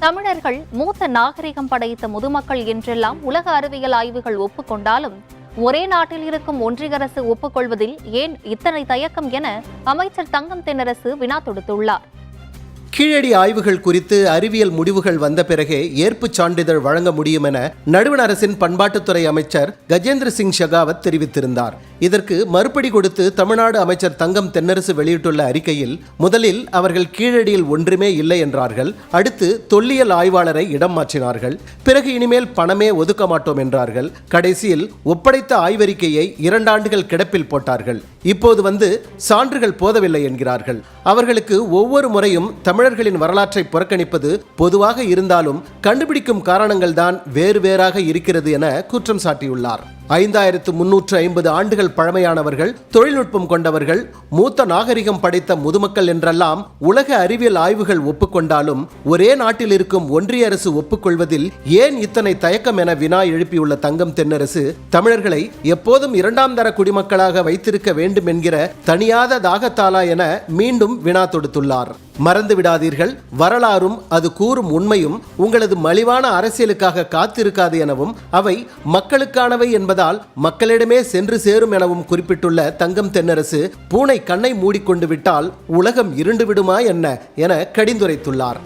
தமிழர்கள் மூத்த நாகரிகம் படைத்த முதுமக்கள் என்றெல்லாம் உலக அறிவியல் ஆய்வுகள் ஒப்புக்கொண்டாலும் ஒரே நாட்டில் இருக்கும் ஒன்றிய அரசு ஒப்புக்கொள்வதில் ஏன் இத்தனை தயக்கம் என அமைச்சர் தங்கம் தென்னரசு வினா தொடுத்துள்ளார். கீழடி ஆய்வுகள் குறித்து அறிவியல் முடிவுகள் வந்த பிறகே ஏற்பு சான்றிதழ் வழங்க முடியும் என நடுவண் அரசின் பண்பாட்டுத்துறை அமைச்சர் கஜேந்திர சிங் ஷெகாவத் தெரிவித்திருந்தார். இதற்கு மறுபடி கொடுத்து தமிழ்நாடு அமைச்சர் தங்கம் தென்னரசு வெளியிட்டுள்ள அறிக்கையில் முதலில் அவர்கள் கீழடியில் ஒன்றுமே இல்லை என்றார்கள் அடுத்து தொல்லியல் ஆய்வாளரை இடம் மாற்றினார்கள் பிறகு இனிமேல் பணமே ஒதுக்க மாட்டோம் என்றார்கள் கடைசியில் ஒப்படைத்த ஆய்வறிக்கையை இரண்டாண்டுகள் கிடப்பில் போட்டார்கள். இப்போது வந்து சான்றுகள் போதவில்லை என்கிறார்கள். அவர்களுக்கு ஒவ்வொரு முறையும் தமிழர்களின் வரலாற்றை புறக்கணிப்பது பொதுவாக இருந்தாலும் கண்டுபிடிக்கும் காரணங்கள் தான் வேறு வேறாக இருக்கிறது என குற்றம் சாட்டியுள்ளார். ஐந்தாயிரத்து முன்னூற்று ஐம்பது ஆண்டுகள் பழமையானவர்கள் தொழில்நுட்பம் கொண்டவர்கள் மூத்த நாகரிகம் படைத்த முதுமக்கள் என்றெல்லாம் உலக அறிவியல் ஆய்வுகள் ஒப்புக்கொண்டாலும் ஒரே நாட்டில் இருக்கும் ஒன்றிய அரசு ஒப்புக்கொள்வதில் ஏன் இத்தனை தயக்கம் என வினா எழுப்பியுள்ள தங்கம் தென்னரசு தமிழர்களை எப்போதும் இரண்டாம் தர குடிமக்களாக வைத்திருக்க வேண்டும் என்கிற தனியாத தாகத்தாலா என மீண்டும் வினா தொடுத்துள்ளார். மறந்து விடாதீர்கள் வரலாறும் அது கூறும் உண்மையும் உங்களது மலிவான அரசியலுக்காக காத்திருக்காது எனவும் அவை மக்களுக்கானவை என்பதால் மக்களிடமே சென்று சேரும் எனவும் குறிப்பிட்டுள்ள தங்கம் தென்னரசு பூனை கண்ணை மூடிக்கொண்டு விட்டால் உலகம் இருண்டு விடுமா என்ன என கடிந்துரைத்துள்ளார்.